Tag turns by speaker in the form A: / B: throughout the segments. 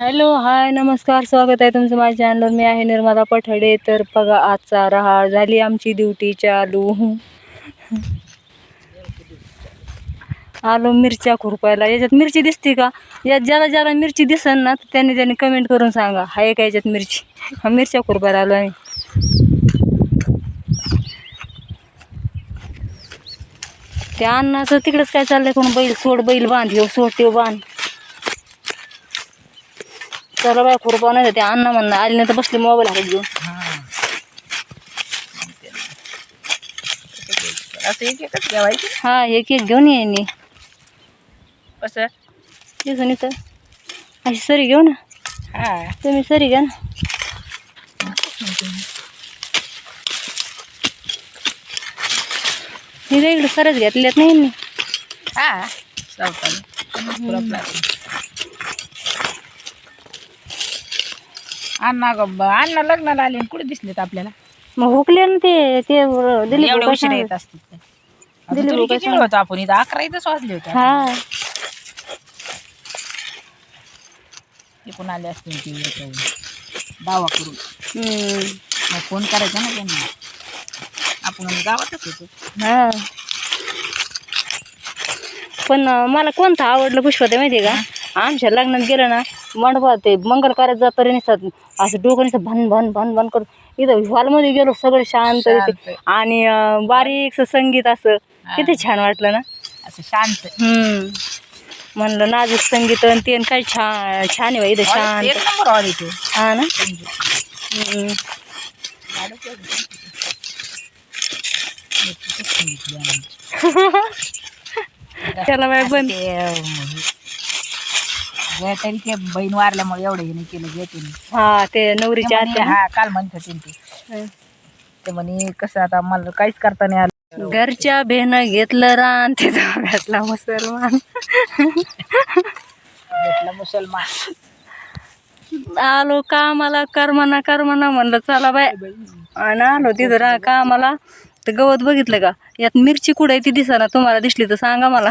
A: Hello hi नमस्कार स्वागत आहे तुमचं माझ्या चॅनलवर मी आहे निर्मला पठडे. तर बघा आजचा रहाळ झाली आमची ड्युटी चालू आलो. मिरच्या खुरपायला. याच्यात मिरची दिसते का? यात ज्याला ज्याला मिरची दिसन ना तर त्यांनी त्यांनी कमेंट करून सांगा. हाय का याच्यात मिरची? हा मिरच्या खुरपायला आलो आम्ही. त्या अन्नाचं तिकडंच काय चाललंय कोण? बैल सोड बैल बांध येऊ सोड ते बांध. चला बाय खुरपा नाही ते अण्णा म्हणणं आली नाही तर बसले मोबाईल हातात घेऊन.
B: असं एक एकच
A: हा एक एक घेऊन ये नी
B: कसं?
A: दिसून इथं. अशी सरी घेऊ ना.
B: हा.
A: तुम्ही सरी घ्या ना. मी इकडे सरच घेतल्यात नाही यांनी.
B: हा. सावकाश अण्णा ग अण्णा लग्नाला आले आणि कुठे दिसलेत आपल्याला?
A: मग हुकले ना ते ते दिलीप
B: एवढे
A: भाऊ
B: उशीर येत असतील ते. आता
A: दिलीप
B: तरी
A: भाऊ
B: किती वेळ होतो आपण इथं? अकरा इथंच वाजले होते
A: हा.
B: इकडून आले असतील ते इथं दावा करून
A: हम्म.
B: मग फोन करायचा ना त्यांना. आपण गावातच होतो.
A: हा. पण अं, मला कोणतं आवडलं पुष्पा ते माहिती आहे का आमच्या लग्नात गेलं ना मंडपात ते मंगल कार्यात जात तरी नसतात. असं डोकं नसतं भन भन भन भन करून इथं हॉलमध्ये गेलो सगळं शांत. आणि अं, बारीकसं संगीत असं. किती छान वाटलं ना?
B: असं शांत.
A: हम्म. म्हणलं नाजूक संगीत आणि ते आणि काय छान छान आहे इथं
B: एक
A: शांत.
B: नंबर हॉल इथे
A: हा ना? हम्म. त्याला बाय बंद.
B: ते बहीण वारल्यामुळे एवढं हे नाही केलं घेते
A: हा ते आत्या.
B: हा काल म्हणत होते ना ते ते म्हणे कसं आता मला काहीच करता नाही आलं.
A: घरच्या बेन घेतलं रान ते घातला मुसलमान.
B: भेटलं मुसलमान.
A: आलो कामाला करमना करमना म्हणलं चला बाय. आणि आलो तिथं रा कामाला. तर गवत बघितलं का? यात मिरची कुठं आहे ती दिसा ना तुम्हाला दिसली तर सांगा मला.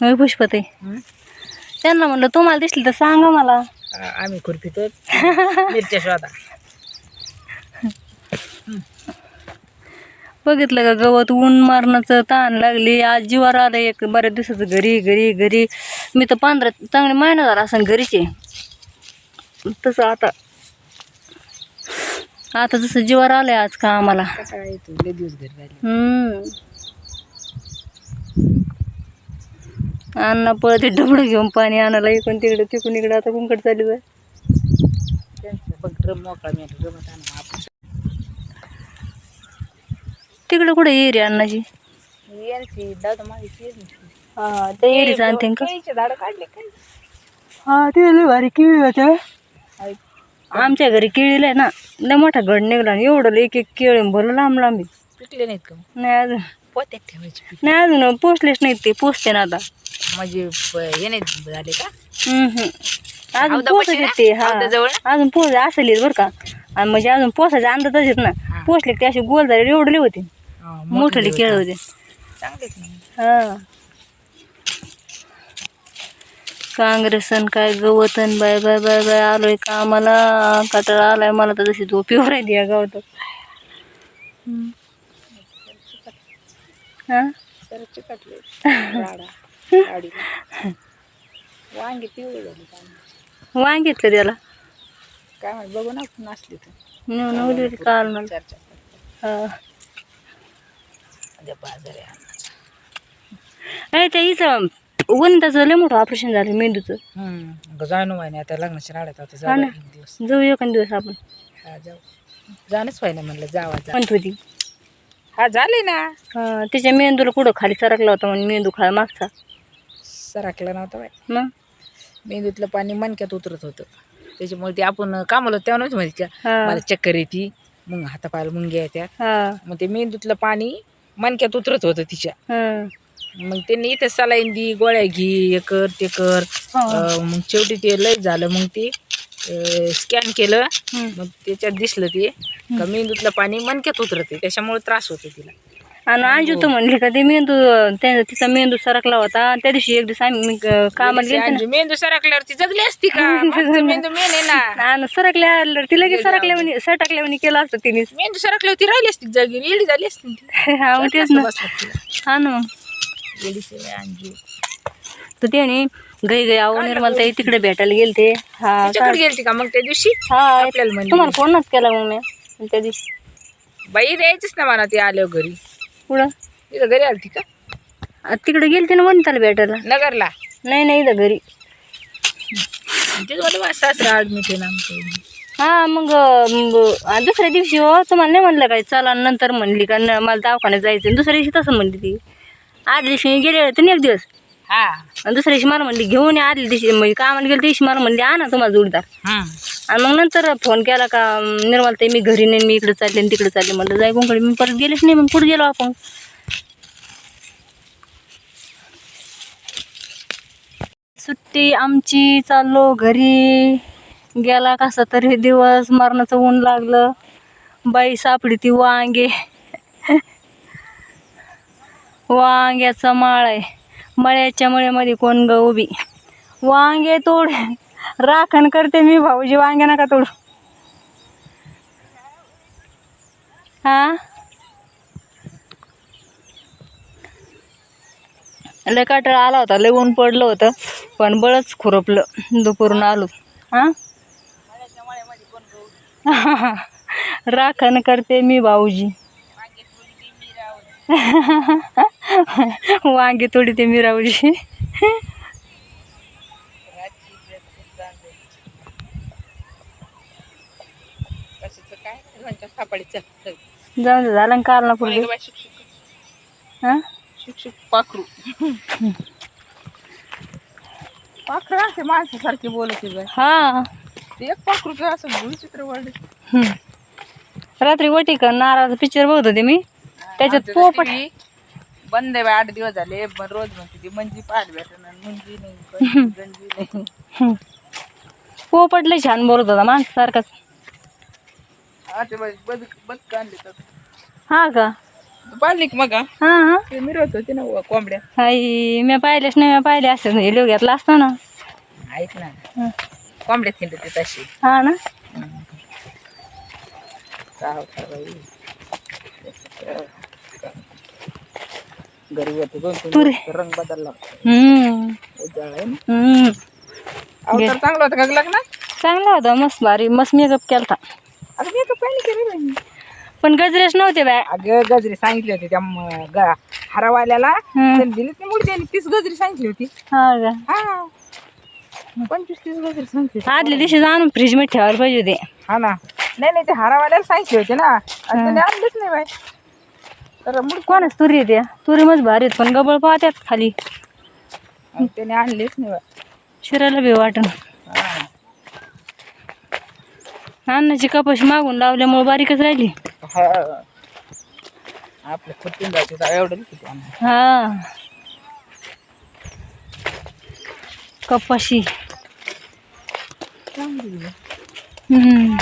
A: होय पुष्पते
B: हं?
A: त्यांना म्हणलं तुम्हाला दिसली तर सांगा मला.
B: आम्ही खुरपितो मिरच्या शोधा.
A: बघितलं का गवत ऊन मारण्याचं ताण लागली. आज जीवावर आलं एक बऱ्याच दिवसाचं घरी घरी घरी. मी तर पंधरा चांगले महिना झाला असं घरीचे. तसं आता आता जसं जीवावर आलंय आज का आम्हाला.
B: दिवस घरी
A: हम्म. अण्णा पळते डबडं घेऊन पाणी आणायला इकडून तिकडं तिकडून इकडं आता कुंकड
B: आणा आपण
A: तिकडं कुठे एरी अण्णाची हा ते एरीच आणते का हा लय भारी किळी. आमच्या घरी केळीला आहे ना लय मोठा घड निघाला आणि एवढं एक एक केळी भरलं लांब लांब आहे.
B: पिकले नाहीत का?
A: नाही अजून
B: पोत्यात ठेवायचे
A: नाही अजून पोचलेच नाहीत ते पोचते ना आता.
B: म्हणजे प- हे नाही झाले का?
A: हम्म. अजून
B: हौदापाशी
A: पोचत? ते हा. अजून पोच असेल बरं का? आणि म्हणजे अजून पोचायचा अंदाजच येत ना.
B: हा.
A: पोचले की ते असे गोल झाले एवढले होते.
B: हा,
A: मोठले केळ होते.
B: चांगलेच नाही
A: हा. काँग्रेसन काय गवतन बाय बाय बाय बाय. आलोय कामाला. कटाळा आलाय मला तर जशी झोपी राहिली या गावात. हम्म. हा?
B: झाडा गाडीला वांगी पिवळी झाली काय माहीत.
A: वांगीत का त्याला.
B: काय माहिती बघू ना नसली तर.
A: नेऊन नवली काल मला.
B: चर्चा
A: हा. अरे त्या हिचं वनिताचं लय मोठं ऑपरेशन झालं मेंदूचं.
B: जाणू माहिती आता लग्नाच्या नाड्यात आता
A: हा
B: जाऊ
A: ना.
B: एक दिवस.
A: जाऊ एखाद दिवस आपण.
B: हा जाऊ. जाणंच पाहिजे म्हणलं जावा
A: म्हणत होती.
B: हा झाले ना.
A: हा त्याच्या मेंदूला कुठं खाली सरकला होता म्हणून मेंदू खा मागचा.
B: सरकला नव्हता बाई.
A: मग?
B: मेंदूतलं पाणी मणक्यात उतरत होतं. त्याच्यामुळे ते आपण कामाला तेव्हा नव्हतं माहिती का?
A: हा.
B: मला चक्कर येते मग हातापायला मुंग्या येत्या.
A: हा.
B: मग ते मेंदूतलं पाणी मणक्यात उतरत होतं तिच्या.
A: हा.
B: मग त्यांनी इथे सलाईन दी गोळ्या घे हे कर ते कर. अं, मग शेवटी ते लय झालं. मग ते स्कॅन केलं. मग त्याच्यात दिसलं ते का मेंदूतलं पाणी मणक्यात उतरते त्याच्यामुळे त्रास होतो तिला.
A: आणि अंजू तर म्हणली का ते मेंदू त्या तिचा मेंदू सरकला होता त्या दिवशी एक दिवस आम्ही अं, कामाला गेलो
B: अंजू मेंदू सरकल्यावरती जगली असती का? मागचं मेंदू मेन आहे ना.
A: आणि सरकल्या ती लगेच सरकल्या म्हणे सटकल्या म्हणे केलं असतं तिने.
B: मेंदू सरकल्यावरती राहिली असती जगी येडी झाली असती ती.
A: हा मग तेच ना.
B: बसला. तिला.
A: हा ना मग.
B: येडीच आहे अंजू
A: तर त्याने गई गई आहो निर्मल ताई तिकडे भेटायला गेलते. हा
B: तिच्याकडे गेलती का मग त्या दिवशी?
A: हा
B: आपल्याला म्हणली.
A: तुम्हाला फोनच केला मग मी. त्या दिवशी.
B: बाई द्यायचीच ना मला ती आल्यावर घरी.
A: पुढं
B: तिथं घरी आलती का?
A: आ, तिकडे गेलते ना वनिताला भेटायला.
B: नगरला?
A: नाही नाही इथं घरी.
B: तिथं मला माझा सासरा ऍडमिट आहे ना
A: हा मग अं, ब- आ, दुसऱ्या दिवशी हो तुम्हाला नाही म्हणलं काय चला नंतर म्हणली का न मला दवाखान्यात जायचं दुसऱ्या दिवशी तसं म्हणली ती. आदल्या दिवशी गेले होते ना एक दिवस.
B: हा.
A: आणि दुसऱ्या दिवशी मला म्हणली घेऊन या आदल्या दिवशी म्हणजे कामाला गेलं दिवशी मला म्हणली आणा तुम्हाला जोडीदार. आणि मग नंतर फोन केला का निर्मल ताई मी घरी नाही मी इकडे चालले आणि तिकडे चालले. म्हणलं जाय कोणकडे मी परत गेलेच नाही मग कुठे गेलो आपण? सुट्टी आमची चाललो घरी. गेला कसा तरी दिवस मरणाचं ऊन लागलं. बाई सापडी ती वांगे. वांग्याचा माळ आहे. मळ्याच्या मळ्यामध्ये कोण ग उभी? वांगे तोड. राखण करते मी भाऊजी वांगे नका तोड. हा लय काटाळा आला होता लय ऊन पडलं होतं पण बळच खुरपलं दुपारून आलो. हा राखण करते मी भाऊजी. वांगे तोडी ते मी राऊजी
B: कशाचं काय? लोणच्या सापडीचं चल.
A: जाऊन झालं काल ना
B: कोणी
A: पुढे हा?
B: पाखरू. पाखरू असे माणसासारखे बोलत बाई.
A: हा.
B: एक पाखरू असं भूलचित्र
A: हम्म. रात्री वटी का नाराचा पिक्चर बघत होते मी. त्याच्यात पोपट
B: बंद आहे बाई, आठ दिवस झाले पण रोज म्हणते ती मंजी पाहायला भेटणार मुंजी नाही गंजी गंजी नाही.
A: हम्म. पोपट लय छान बोलत होता माणसासारखाच
B: ते बाई बद बद आणले तर.
A: हा का?
B: पाहिली की मग? हा?
A: हा. हा
B: ते मिरवत होते ना व कोंबड्या.
A: हाय मी पाहिलेच नाही मी पाहिले असते हे घेतला असता ना.
B: ऐक ना.
A: हं.
B: कोंबड्या थिंड ते तशी
A: हा ना.
B: काय होतं बाई? घरी होते दोन तीन
A: तुरे.
B: दिवस रंग बदलला
A: हम्म
B: उजाळ आहे ना
A: हम्म
B: अवतार चांगलं होतं का लग्न
A: चांगला होता मस्त भारी मस्त मेकअप केलता
B: अगं मी काही नाही केलं बाई
A: पण गजरेच नव्हते बाय
B: अगं गजरी सांगितली होती त्या म- ग- हरावाल्याला
A: हम्म.
B: दिली ती मुलगी आणि तीस गजरी सांगितली होती
A: हा का
B: हा पंचवीस तीस गजरी सांगितली होती.
A: आदल्या दिवशी जाणून फ्रीजमध्ये ठेवायला पाहिजे होते
B: हा ना नाही नाही ते हरावाल्याला सांगितले होते ना आणि त्याने आणलेच नाही बाई मुलगी
A: कोणाच तुरी येते तुरी मस्त भारी आहेत पण गबळ पाहत्यात खाली
B: आणि त्याने आणलेच नाही
A: शिरायला बी वाटण
B: हा.
A: अन्नाची कपाशी मागून लावल्यामुळे बारीकच राहिली
B: हा. आपलं एवढं किती आणलं.
A: हा कपाशी
B: चांगली आहे.
A: हम्म.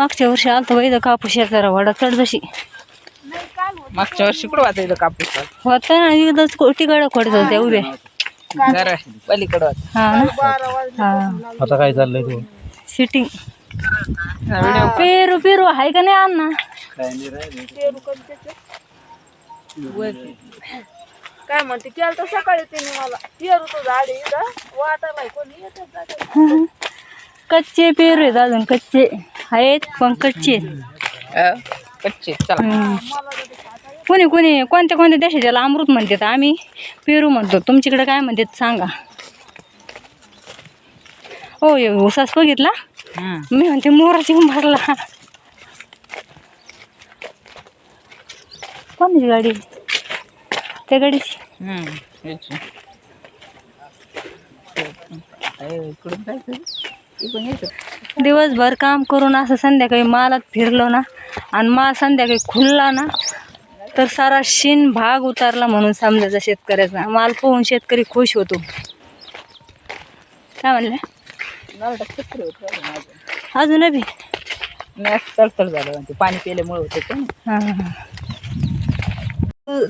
A: मागच्या वर्षी आलतो बाई इथं कापूस जरा वडा चढ जशी.
B: मागच्या वर्षी कुठं वाचायचं कापूस
A: होता ना एकदाच कोटी गडा खोडत होत्या उभ्या
B: जरा पलीकडं वाच.
A: हा ना. हा.
C: आता काय चाललंय तू?
A: सिटिंग पेरू पेरू आहे का नाही अण्णा?
B: काय म्हणते केलं तर सकाळी तिने मला. पेरू तो झाडे इथं. वाटायला कोणी येतात
A: कच्चे पेरू आहेत अजून कच्चे. आहेत पण कच्चे.
B: कच्चे चला.
A: कोणी कोणी कोणत्या कोणत्या देशात त्याला अमृत म्हणतात आम्ही पेरू म्हणतो तुमच्याकडे काय म्हणतात सांगा ये उसास बघितला. मी म्हणते मोराची भरला कोणाची गाडी त्या गाडीची.
B: याची. इकडून जायचं इकडून यायचं
A: दिवसभर काम करून असं संध्याकाळी मालात फिरलो ना आणि माल संध्याकाळी खुलला ना तर सारा शिन भाग उतारला म्हणून समजायचा शेतकऱ्याचा. माल पोहून शेतकरी खुश होतो. काय म्हणले. अजून बी?
B: चळचळ झालं पाणी पिल्यामुळे होतं.
A: हां, हां.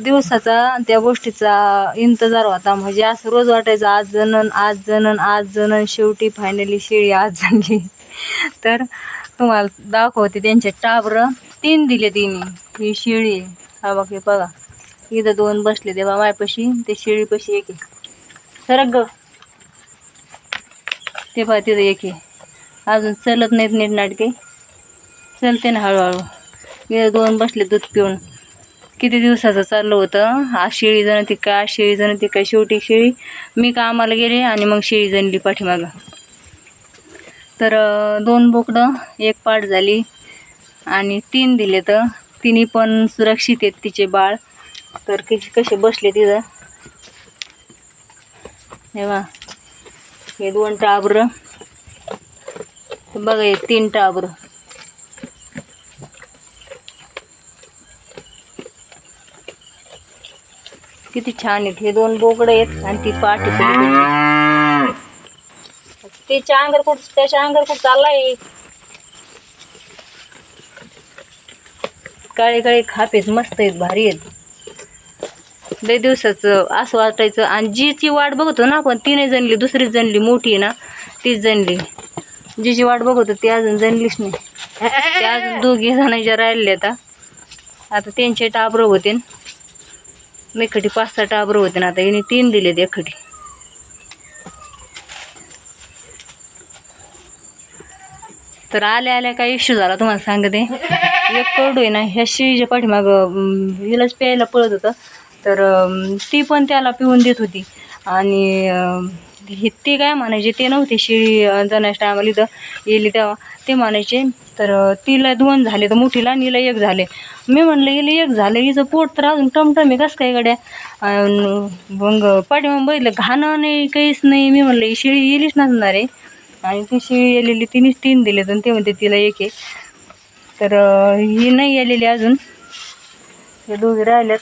A: दिवसाचा त्या गोष्टीचा इंतजार होता. म्हणजे असं रोज वाटायचं आज जनन आज जनन आज जनन शेवटी फायनली शेळी आज झाली तर तुम्हाला दाखवते त्यांचे टाबर. तीन दिले तिने. ही शिळी हा बघ बघा. इथं दोन बसले देवा मायपाशी. ते शिळीपाशी एक आहे. सरक ग. ते पहा तिथं एक आहे. अजून चलत नाहीत नीट नाटके. चलते ना हळूहळू. इथं दोन बसले दूध पिऊन. किती दिवसाचं चाललं होतं? आज शेळी जण ती काय शेळी जण ती काय शेवटी शेळी. मी कामाला गेले आणि मग शेळी जणली पाठीमागं. तर दोन बोकडं एक पाठ झाली आणि तीन दिले तर. तिन्ही पण सुरक्षित आहेत तिचे बाळ. तर किती कसे बसले तिथं? हे हे दोन टाबर. बघा हे तीन टाबर. किती छान आहेत. हे दोन बोकडं आहेत आणि ती पाठ तिच्या त्याच्या अंगर कुठ त्याच्या अंगर कुठ चाललाय? काळे काळे खापेच मस्त आहेत भारी आहेत. लय दिवसाचं असं वाटायचं. आणि जीची वाट बघतो ना आपण तिने जणली दुसरीच जणली मोठी आहे ना तीच जणली. जिची वाट बघतो ती अजून जणलीच नाही. ते अजून दोघी जणांच्या राहिल्या आता आता त्यांचे टाबर होते. मेखटी पाच सहा टाबर होते ना आता हिने तीन दिलेत एकखटी तर आल्या आल्या काय इश्यू झाला तुम्हाला सांगते. एक करडू आहे ना ह्या शिळीच्या पाठीमागं हिलाच प्यायला पळत होतं. तर ती पण त्याला पिऊन देत होती. आणि ते काय म्हणायचे ते नव्हते शिळी जाण्याच्या टायमाला इथं येली तेव्हा. ते म्हणायचे तर तिला दोन झाले तर मोठीला आणि हिला एक झाले. मी म्हणलं गेले एक झालं हिचं पोट तर अजून टमटम आहे कसं काय गड्या? मग पाठीमागं बघितलं घाणं नाही काहीच नाही. मी म्हणलं ही शिळी येलीच नसणार आहे. आणि ती शिळी आलेली तिनेच तीन दिले तर ते म्हणते तिला एक आहे तर ही नाही आलेली अजून. हे दोघे राहिल्यात.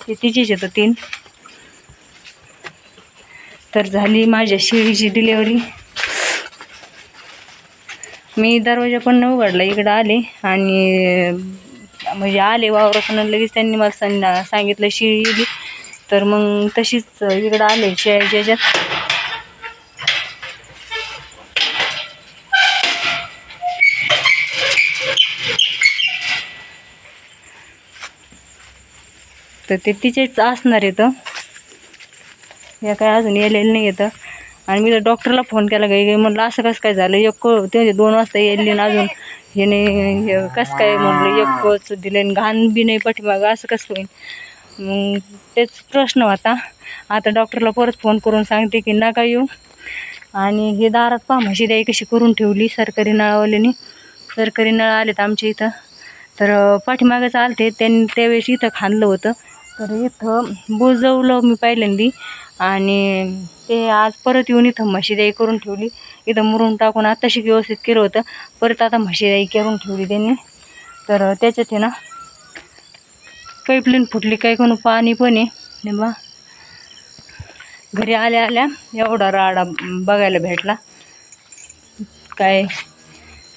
A: ते तिचीच येतं तीन. तर झाली माझ्या शेळीची डिलेवरी मी दरवाजा पण न उघडला इकडं आले आणि म्हणजे आले वावरातून लगेच त्यांनी मला सांगितलं शेळी येली तर मग तशीच इकडं आले शेळीच्या ज्याच्यात. तर ते तिचेच असणार येतं या काय अजून येलेलं नाही येतं आणि मी तर डॉक्टरला फोन केला गाई गाई म्हणलं असं कसं काय झालं? एक ते म्हणजे दोन वाजता येईल ना अजून याने कसं काय म्हणलं एक कोच दिले घाण बी नाही पाठीमागं असं कसं होईल? मग तेच प्रश्न होता. आता डॉक्टरला परत फोन करून सांगते की नका येऊ. आणि हे दारात पहा म्हशी द्याई कशी करून ठेवली सरकारी नळावाल्यानी. सरकारी नळ आलेत आमच्या इथं. तर पाठीमागंच आलते त्यांनी त्यावेळेस इथं खाणलं होतं. तर इथं बुजवलं मी पहिल्यांदी. आणि ते आज परत येऊन इथं म्हशीदाई करून ठेवली. इथं मुरून टाकून आत्ताशी व्यवस्थित केलं होतं. परत आता म्हशीदाई करून ठेवली त्यांनी. तर त्याच्यात आहे ना पाईपलाईन फुटली काही कोण पाणी पण आहे. बा घरी आल्या आल्या एवढा राडा बघायला भेटला. काय?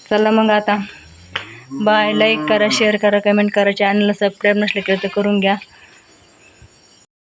A: चला मग आता. बाय लाईक करा शेअर करा कमेंट करा. चॅनलला सबस्क्राईब नसलं केलं तर करून घ्या.